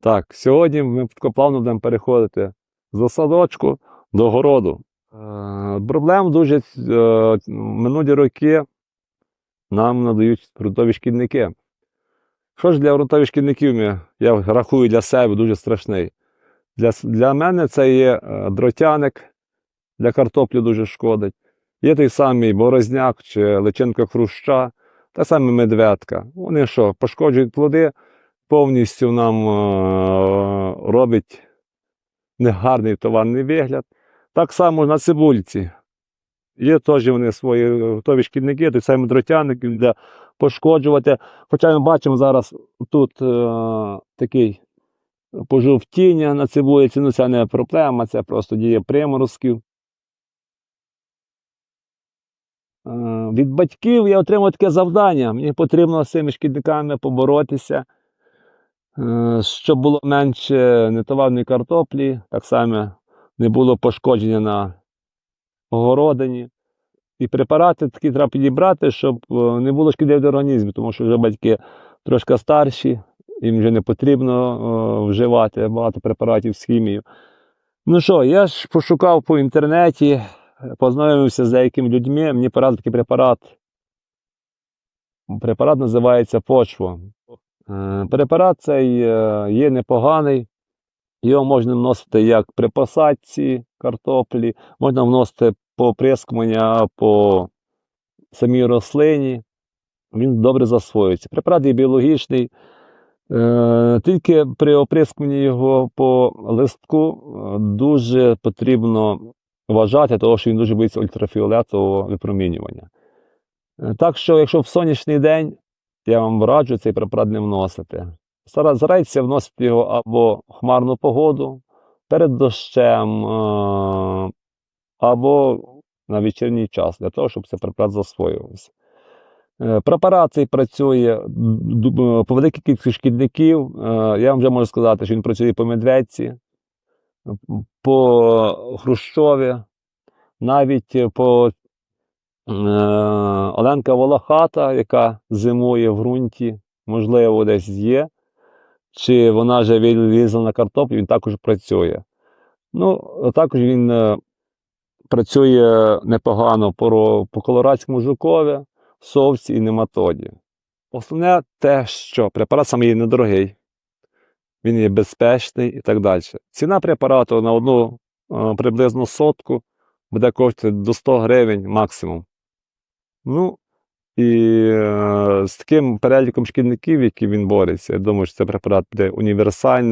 Так, сьогодні ми плавно будемо переходити з садочку до городу. Е, Проблем дуже е, минулі роки нам надають ґрунтові шкідники. Що ж для ґрунтових шкідників я рахую для себе дуже страшний. Для, для мене це є е, дротяник, для картоплі дуже шкодить. Є той самий борозняк чи личинка хруща, та саме медведка. Вони що, пошкоджують плоди, повністю нам е, робить негарний товарний вигляд. Так само на цибульці. Є теж вони свої готові шкідники, той самий дротяник для пошкоджувати. Хоча ми бачимо зараз тут е, такий пожовтіння на цибулиці, ну це не проблема, це просто дія приморозків. Е, Від батьків я отримав таке завдання. Мені потрібно з цими шкідниками поборотися, щоб було менше нетоварної картоплі, так само не було пошкодження на городині. І препарати такі треба підібрати, щоб е, не було шкідливих для організму, тому що вже батьки трошки старші, їм вже не потрібно е, вживати багато препаратів з хімією. Ну що, я ж пошукав по інтернеті, е, познайомився з деякими людьми, мені порадив такий препарат. Препарат називається почва. Е, Препарат цей е, є непоганий. Його можна вносити як при посадці картоплі, можна вносити по прискування по самій рослині. Він добре засвоюється. Препарат є біологічний. Е, Тільки при оприскуванні його по листку дуже потрібно вважати, тому що він дуже боїться ультрафіолетового випромінювання. Так що, якщо в сонячний день, я вам раджу цей препарат не вносити. Стара- Старайтеся вносити його або в хмарну погоду, перед дощем, е, або на вечірній час, для того, щоб цей препарат засвоювався. Е, Препарат цей працює по великій кількості шкідників. Е, Я вам вже можу сказати, що він працює по медведці, по хрущові, навіть по е, Оленка Волохата, яка зимує в ґрунті, можливо, десь є. Чи вона вже вилізла на картоплю, він також працює. Ну, також він е, працює непогано по, по колорадському жукові, совці і нематоді. Основне те, що препарат саме є недорогий, він є безпечний і так далі. Ціна препарату на одну е, приблизно сотку буде коштувати до 100 гривень максимум. Ну, і е, з таким переліком шкідників, які він бореться, я думаю, що цей препарат буде універсальний.